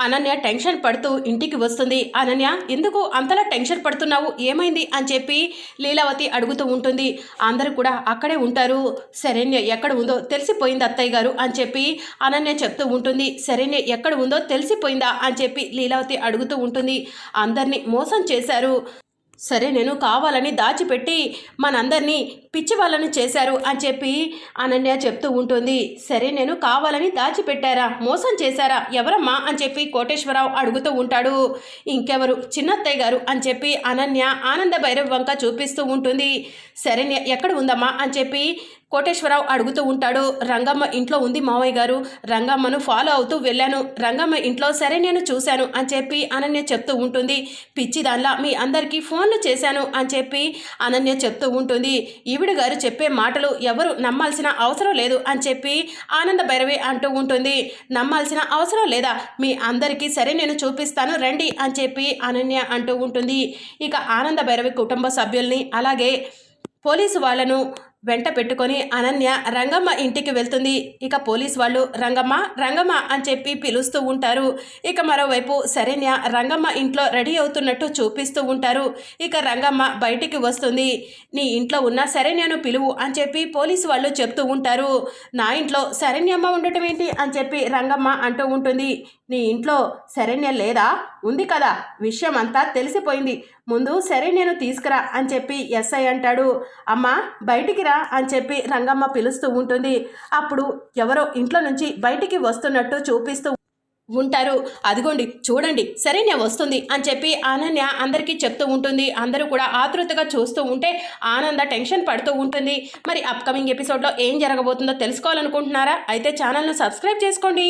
Ananya tension పడుతూ ఇంటికి వస్తుంది. అనన్య ఎందుకు అంతలా టెన్షన్ పడుతున్నావు? ఏమైంది? అని చెప్పి లీలావతి అడుగుతూ ఉంటుంది. అందరూ కూడా అక్కడే ఉంటారు. శరణ్య ఎక్కడ ఉందో తెలిసిపోయింది అత్తయ్య గారు అని చెప్పి అనన్య చెప్తూ ఉంటుంది. శరణ్య ఎక్కడ ఉందో తెలిసిపోయిందా? అని చెప్పి లీలావతి అడుగుతూ ఉంటుంది. అందరినీ మోసం చేశారు. సరే నేను కావాలని దాచిపెట్టి మనందరినీ పిచ్చి వాళ్ళని చేశారు అని చెప్పి అనన్య చెప్తూ ఉంటుంది. సరే నేను కావాలని దాచిపెట్టారా? మోసం చేశారా? ఎవరమ్మా? అని చెప్పి కోటేశ్వరరావు అడుగుతూ ఉంటాడు. ఇంకెవరు? చిన్నత్తయ్య గారు అని చెప్పి అనన్య ఆనంద భైరవ్ వంక చూపిస్తూ ఉంటుంది. సరే ఎక్కడ ఉందమ్మా? అని చెప్పి కోటేశ్వరరావు అడుగుతూ ఉంటాడు రంగమ్మ ఇంట్లో ఉంది మావయ్య గారు రంగమ్మను ఫాలో అవుతూ వెళ్ళాను. రంగమ్మ ఇంట్లో సరే నేను చూశాను అని చెప్పి అనన్య చెప్తూ ఉంటుంది. పిచ్చి దానిలా మీ అందరికీ ఫోన్లు చేశాను అని చెప్పి అనన్య చెప్తూ ఉంటుంది. ఈవిడ గారు చెప్పే మాటలు ఎవరు నమ్మాల్సిన అవసరం లేదు అని చెప్పి ఆనంద భైరవి అంటూ ఉంటుంది. నమ్మాల్సిన అవసరం లేదా? మీ అందరికీ సరే నేను చూపిస్తాను రండి అని చెప్పి అనన్య అంటూ ఉంటుంది. ఇక ఆనంద భైరవి కుటుంబ సభ్యుల్ని అలాగే పోలీసు వాళ్ళను వెంట పెట్టుకొని అనన్య రంగమ్మ ఇంటికి వెళ్తుంది. ఇక పోలీస్ వాళ్ళు రంగమ్మ రంగమ్మ అని చెప్పి పిలుస్తూ ఉంటారు. ఇక మరోవైపు శరణ్య రంగమ్మ ఇంట్లో రెడీ అవుతున్నట్టు చూపిస్తూ ఉంటారు. ఇక రంగమ్మ బయటికి వస్తుంది. నీ ఇంట్లో ఉన్న శరణ్యను పిలువు అని చెప్పి పోలీసు వాళ్ళు చెప్తూ ఉంటారు. నా ఇంట్లో శరణ్యమ్మ ఉండటం ఏంటి అని చెప్పి రంగమ్మ అంటూ ఉంటుంది. నీ ఇంట్లో శరణ్య లేదా? ఉంది కదా? విషయం అంతా తెలిసిపోయింది. ముందు సరే నేను తీసుకురా అని చెప్పి ఎస్ఐ అంటాడు. అమ్మ బయటికి రా అని చెప్పి రంగమ్మ పిలుస్తూ ఉంటుంది. అప్పుడు ఎవరో ఇంట్లో నుంచి బయటికి వస్తున్నట్టు చూపిస్తూ ఉంటారు. అదిగోండి చూడండి సరే నేను వస్తుంది అని చెప్పి అనన్య అందరికీ చెప్తూ ఉంటుంది. అందరూ కూడా ఆతృతగా చూస్తూ ఉంటే ఆనంద టెన్షన్ పడుతూ ఉంటుంది. మరి అప్కమింగ్ ఎపిసోడ్లో ఏం జరగబోతుందో తెలుసుకోవాలనుకుంటున్నారా? అయితే ఛానల్ను సబ్స్క్రైబ్ చేసుకోండి.